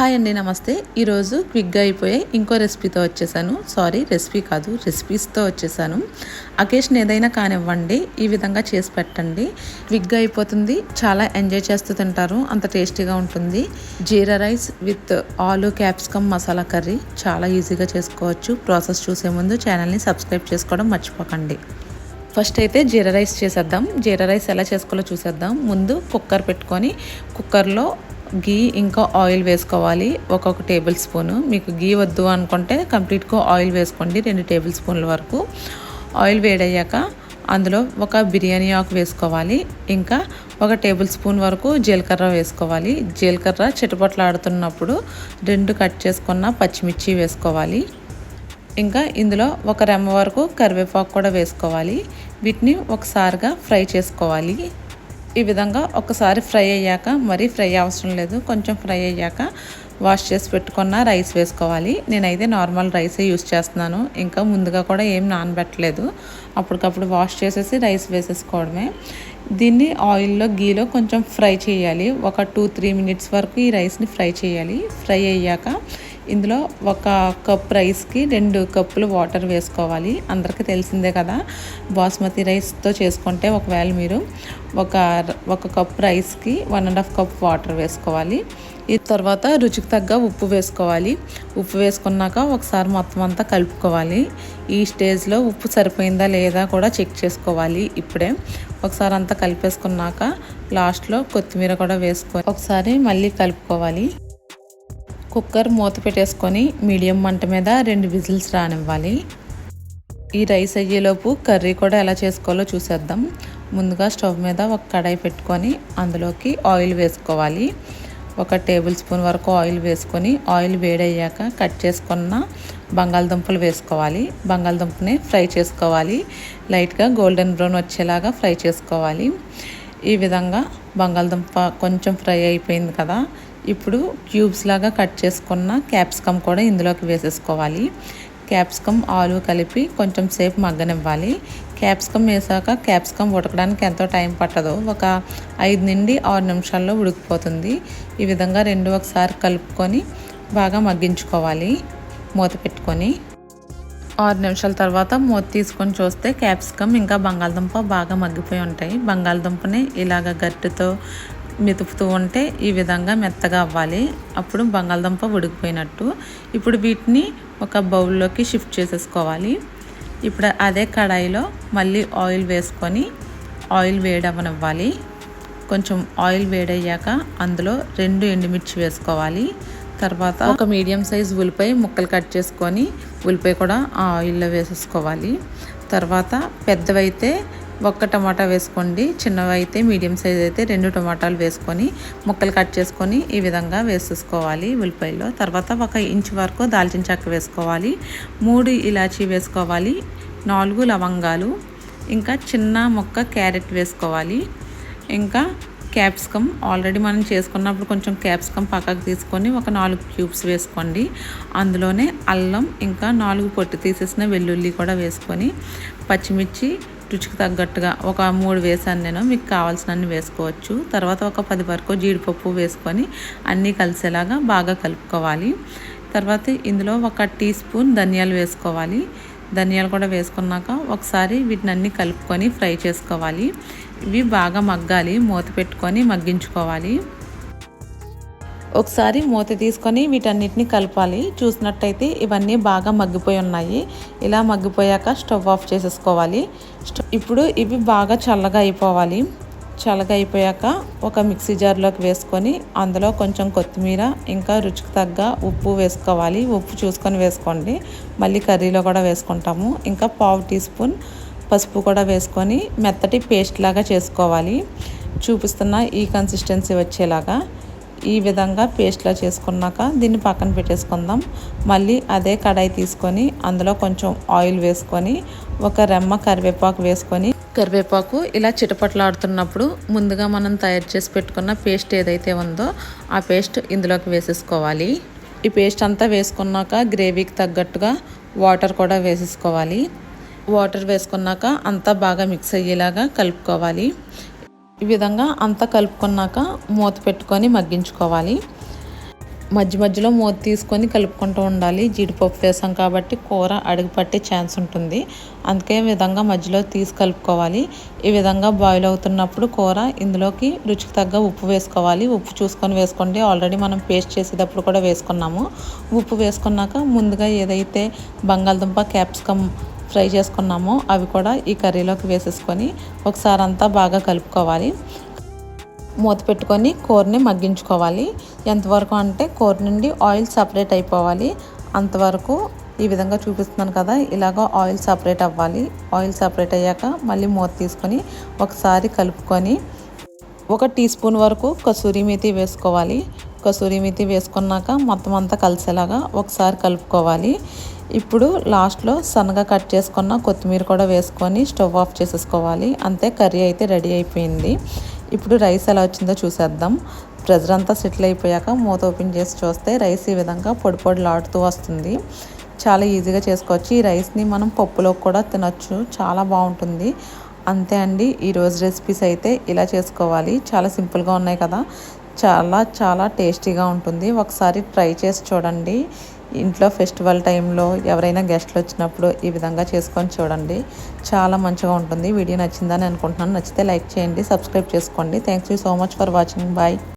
Hi అండి నమస్తే. ఈరోజు క్విక్గా అయిపోయే ఇంకో రెసిపీతో వచ్చేసాను. సారీ రెసిపీ కాదు రెసిపీస్తో వచ్చేసాను. అకేషన్ ఏదైనా కానివ్వండి ఈ విధంగా చేసి పెట్టండి. క్విక్గా అయిపోతుంది. చాలా ఎంజాయ్ చేస్తూ తింటారు. అంత టేస్టీగా ఉంటుంది. Jeera rice with aloo capsicum masala curry చాలా ఈజీగా చేసుకోవచ్చు. ప్రాసెస్ చూసే ముందు ఛానల్ని సబ్స్క్రైబ్ చేసుకోవడం మర్చిపోకండి. ఫస్ట్ అయితే జీరా రైస్ చేసేద్దాం. జీరా రైస్ ఎలా చేసుకోవాలో చూసేద్దాం. ముందు కుక్కర్ పెట్టుకొని కుక్కర్లో గీ ఇంకా ఆయిల్ వేసుకోవాలి. ఒక్కొక్క టేబుల్ స్పూను. మీకు గీ వద్దు అనుకుంటే కంప్లీట్గా ఆయిల్ వేసుకోండి రెండు టేబుల్ స్పూన్ల వరకు. ఆయిల్ వేడయ్యాక అందులో ఒక బిర్యానీ ఆకు వేసుకోవాలి. ఇంకా ఒక టేబుల్ స్పూన్ వరకు జీలకర్ర వేసుకోవాలి. జీలకర్ర చిటపట్లాడుతున్నప్పుడు రెండు కట్ చేసుకున్న పచ్చిమిర్చి వేసుకోవాలి. ఇంకా ఇందులో ఒక రెమ్మ వరకు కరివేపాకు కూడా వేసుకోవాలి. వీటిని ఒకసారిగా ఫ్రై చేసుకోవాలి. ఈ విధంగా ఒకసారి ఫ్రై అయ్యాక మరీ ఫ్రై అవసరం లేదు కొంచెం ఫ్రై అయ్యాక వాష్ చేసి పెట్టుకున్న రైస్ వేసుకోవాలి. నేనైతే నార్మల్ రైసే యూస్ చేస్తున్నాను. ఇంకా ముందుగా కూడా ఏం నానబెట్టలేదు. అప్పటికప్పుడు వాష్ చేసేసి రైస్ వేసేసుకోవడమే. దీన్ని ఆయిల్లో గీలో కొంచెం ఫ్రై చేయాలి. ఒక టూ త్రీ మినిట్స్ వరకు ఈ రైస్ని ఫ్రై చేయాలి. ఫ్రై అయ్యాక ఇందులో ఒక కప్ రైస్కి రెండు కప్పులు వాటర్ వేసుకోవాలి. అందరికీ తెలిసిందే కదా బాస్మతి రైస్తో చేసుకుంటే ఒకవేళ మీరు ఒక ఒక కప్ రైస్కి one and half cup water వేసుకోవాలి. ఈ తర్వాత రుచికి తగ్గ ఉప్పు వేసుకోవాలి. ఉప్పు వేసుకున్నాక ఒకసారి మొత్తం అంతా కలుపుకోవాలి. ఈ స్టేజ్లో ఉప్పు సరిపోయిందా లేదా కూడా చెక్ చేసుకోవాలి ఇప్పుడే. ఒకసారి అంతా కలిపేసుకున్నాక లాస్ట్లో కొత్తిమీర కూడా వేసుకొని ఒకసారి మళ్ళీ కలుపుకోవాలి. కుక్కర్ మూత పెట్టేసుకొని మీడియం మంట మీద రెండు విజిల్స్ రానివ్వాలి. ఈ రైస్ అయ్యేలోపు కర్రీ కూడా ఎలా చేసుకోవాలో చూసేద్దాం. ముందుగా స్టవ్ మీద ఒక కడాయి పెట్టుకొని అందులోకి ఆయిల్ వేసుకోవాలి. ఒక టేబుల్ స్పూన్ వరకు ఆయిల్ వేసుకొని ఆయిల్ వేడయ్యాక కట్ చేసుకున్న బంగాళదుంపలు వేసుకోవాలి. బంగాళదుంపని ఫ్రై చేసుకోవాలి. లైట్గా గోల్డెన్ బ్రౌన్ వచ్చేలాగా ఫ్రై చేసుకోవాలి. ఈ విధంగా బంగాళదుంప కొంచెం ఫ్రై అయిపోయింది కదా. ఇప్పుడు క్యూబ్స్ లాగా కట్ చేసుకున్న క్యాప్సికమ్ కూడా ఇందులోకి వేసేసుకోవాలి. క్యాప్సికమ్ ఆలు కలిపి కొంచెం సేపు మగ్గనివ్వాలి. క్యాప్సికమ్ వేసాక క్యాప్సికమ్ ఉడకడానికి ఎంతో టైం పట్టదు. ఒక ఐదు నుండి ఆరు నిమిషాల్లో ఉడికిపోతుంది. ఈ విధంగా రెండు ఒకసారి కలుపుకొని బాగా మగ్గించుకోవాలి. మూత పెట్టుకొని ఆరు నిమిషాల తర్వాత మూత తీసుకొని చూస్తే క్యాప్సికమ్ ఇంకా బంగాళదుంప బాగా మగ్గిపోయి ఉంటాయి. బంగాళదుంపని ఇలాగ గట్టితో మెతుకుతూ ఉంటే ఈ విధంగా మెత్తగా అవ్వాలి. అప్పుడు బంగాళదుంప ఉడికిపోయినట్టు. ఇప్పుడు వీటిని ఒక బౌల్లోకి షిఫ్ట్ చేసేసుకోవాలి. ఇప్పుడు అదే కడాయిలో మళ్ళీ ఆయిల్ వేసుకొని ఆయిల్ వేడవనివ్వాలి కొంచెం ఆయిల్ వేడయ్యాక అందులో రెండు ఎండుమిర్చి వేసుకోవాలి. తర్వాత ఒక మీడియం సైజ్ ఉల్లిపాయ ముక్కలు కట్ చేసుకొని ఉల్లిపాయ కూడా ఆ ఆయిల్లో వేసేసుకోవాలి. తర్వాత పెద్దవైతే ఒక్క టమాటా వేసుకోండి చిన్నవి అయితే మీడియం సైజ్ అయితే రెండు టమాటాలు వేసుకొని ముక్కలు కట్ చేసుకొని ఈ విధంగా వేసేసుకోవాలి ఉల్లిపాయలో. తర్వాత ఒక ఇంచు వరకు దాల్చిన చెక్క వేసుకోవాలి మూడు ఇలాచీ వేసుకోవాలి నాలుగు లవంగాలు ఇంకా చిన్న మొక్క క్యారెట్ వేసుకోవాలి ఇంకా క్యాప్సికమ్. ఆల్రెడీ మనం చేసుకున్నప్పుడు కొంచెం క్యాప్సికమ్ పక్కకు తీసుకొని ఒక నాలుగు క్యూబ్స్ వేసుకోండి. అందులోనే అల్లం ఇంకా నాలుగు పొట్టు తీసేసిన వెల్లుల్లి కూడా వేసుకొని పచ్చిమిర్చి రుచికి తగ్గట్టుగా ఒక మూడు వేసాను నేను. మీకు కావాల్సినన్ని వేసుకోవచ్చు. తర్వాత ఒక పది వరకు జీడిపప్పు వేసుకొని అన్నీ కలిసేలాగా బాగా కలుపుకోవాలి. తర్వాత ఇందులో ఒక టీ స్పూన్ ధనియాలు వేసుకోవాలి. ధనియాలు కూడా వేసుకున్నాక ఒకసారి వీటిని అన్నీ కలుపుకొని ఫ్రై చేసుకోవాలి. ఇవి బాగా మగ్గాలి. మూత పెట్టుకొని మగ్గించుకోవాలి. ఒకసారి మూత తీసుకొని వీటన్నిటిని కలపాలి. చూసినట్టయితే ఇవన్నీ బాగా మగ్గిపోయి ఉన్నాయి. ఇలా మగ్గిపోయాక స్టవ్ ఆఫ్ చేసేసుకోవాలి. ఇప్పుడు ఇవి బాగా చల్లగా అయిపోవాలి. చల్లగైపోయాక అయిపోయాక ఒక మిక్సీ జార్లోకి వేసుకొని అందులో కొంచెం కొత్తిమీర ఇంకా రుచికి తగ్గ ఉప్పు వేసుకోవాలి. ఉప్పు చూసుకొని వేసుకోండి. మళ్ళీ కర్రీలో కూడా వేసుకుంటాము. ఇంకా పావు టీ స్పూన్ పసుపు కూడా వేసుకొని మెత్తటి పేస్ట్ లాగా చేసుకోవాలి. చూపిస్తున్న ఈ కన్సిస్టెన్సీ వచ్చేలాగా ఈ విధంగా పేస్ట్లా చేసుకున్నాక దీన్ని పక్కన పెట్టేసుకుందాం. మళ్ళీ అదే కడాయి తీసుకొని అందులో కొంచెం ఆయిల్ వేసుకొని ఒక రెమ్మ కరివేపాకు వేసుకొని కరివేపాకు ఇలా చిటపట్లాడుతున్నప్పుడు ముందుగా మనం తయారు చేసి పెట్టుకున్న పేస్ట్ ఏదైతే ఉందో ఆ పేస్ట్ ఇందులోకి వేసేసుకోవాలి. ఈ పేస్ట్ అంతా వేసుకున్నాక గ్రేవీకి తగ్గట్టుగా వాటర్ కూడా వేసేసుకోవాలి. వాటర్ వేసుకున్నాక అంతా బాగా మిక్స్ అయ్యేలాగా కలుపుకోవాలి. ఈ విధంగా అంతా కలుపుకున్నాక మూత పెట్టుకొని మగ్గించుకోవాలి. మధ్య మధ్యలో మూత తీసుకొని కలుపుకుంటూ ఉండాలి. జీడిపప్పు వేసాం కాబట్టి కూర అడుగు పట్టే ఛాన్స్ ఉంటుంది. అందుకే విధంగా మధ్యలో తీసి కలుపుకోవాలి. ఈ విధంగా బాయిల్ అవుతున్నప్పుడు కూర ఇందులోకి రుచికి తగ్గ ఉప్పు వేసుకోవాలి. ఉప్పు చూసుకొని వేసుకోండి. ఆల్రెడీ మనం పేస్ట్ చేసేటప్పుడు కూడా వేసుకున్నాము. ఉప్పు వేసుకున్నాక ముందుగా ఏదైతే బంగాళదుంప క్యాప్సికమ్ ఫ్రై చేసుకున్నామో అవి కూడా ఈ కర్రీలోకి వేసేసుకొని ఒకసారి అంతా బాగా కలుపుకోవాలి. మూత పెట్టుకొని కూరని మగ్గించుకోవాలి. ఎంతవరకు అంటే కూర నుండి ఆయిల్ సపరేట్ అయిపోవాలి. అంతవరకు ఈ విధంగా చూపిస్తున్నాను కదా ఇలాగ ఆయిల్ సపరేట్ అవ్వాలి. ఆయిల్ సపరేట్ అయ్యాక మళ్ళీ మూత తీసుకొని ఒకసారి కలుపుకొని ఒక టీ స్పూన్ వరకు కసూరి మేతి వేసుకోవాలి. కసూరి మేతి వేసుకున్నాక మొత్తం అంతా కలిసేలాగా ఒకసారి కలుపుకోవాలి. ఇప్పుడు లాస్ట్లో సన్నగా కట్ చేసుకున్న కొత్తిమీర కూడా వేసుకొని స్టవ్ ఆఫ్ చేసేసుకోవాలి. అంతే కర్రీ అయితే రెడీ అయిపోయింది. ఇప్పుడు రైస్ ఎలా వచ్చిందో చూసేద్దాం. ప్రెజర్ అంతా సెటిల్ అయిపోయాక మూత ఓపెన్ చేసి చూస్తే రైస్ ఈ విధంగా పొడి పొడిలాడుతూ వస్తుంది. చాలా ఈజీగా చేసుకోవచ్చు. ఈ రైస్ని మనం పప్పులో కూడా తినచ్చు. చాలా బాగుంటుంది. అంతే అండి. ఈరోజు రెసిపీస్ అయితే ఇలా చేసుకోవాలి. చాలా సింపుల్గా ఉన్నాయి కదా. చాలా చాలా టేస్టీగా ఉంటుంది. ఒకసారి ట్రై చేసి చూడండి. ఇంట్లో ఫెస్టివల్ టైంలో ఎవరైనా గెస్ట్లు వచ్చినప్పుడు ఈ విధంగా చేసుకొని చూడండి. చాలా మంచిగా ఉంటుంది. వీడియో నచ్చిందని అనుకుంటున్నాను. నచ్చితే లైక్ చేయండి సబ్స్క్రైబ్ చేసుకోండి. Thanks you so much for watching bye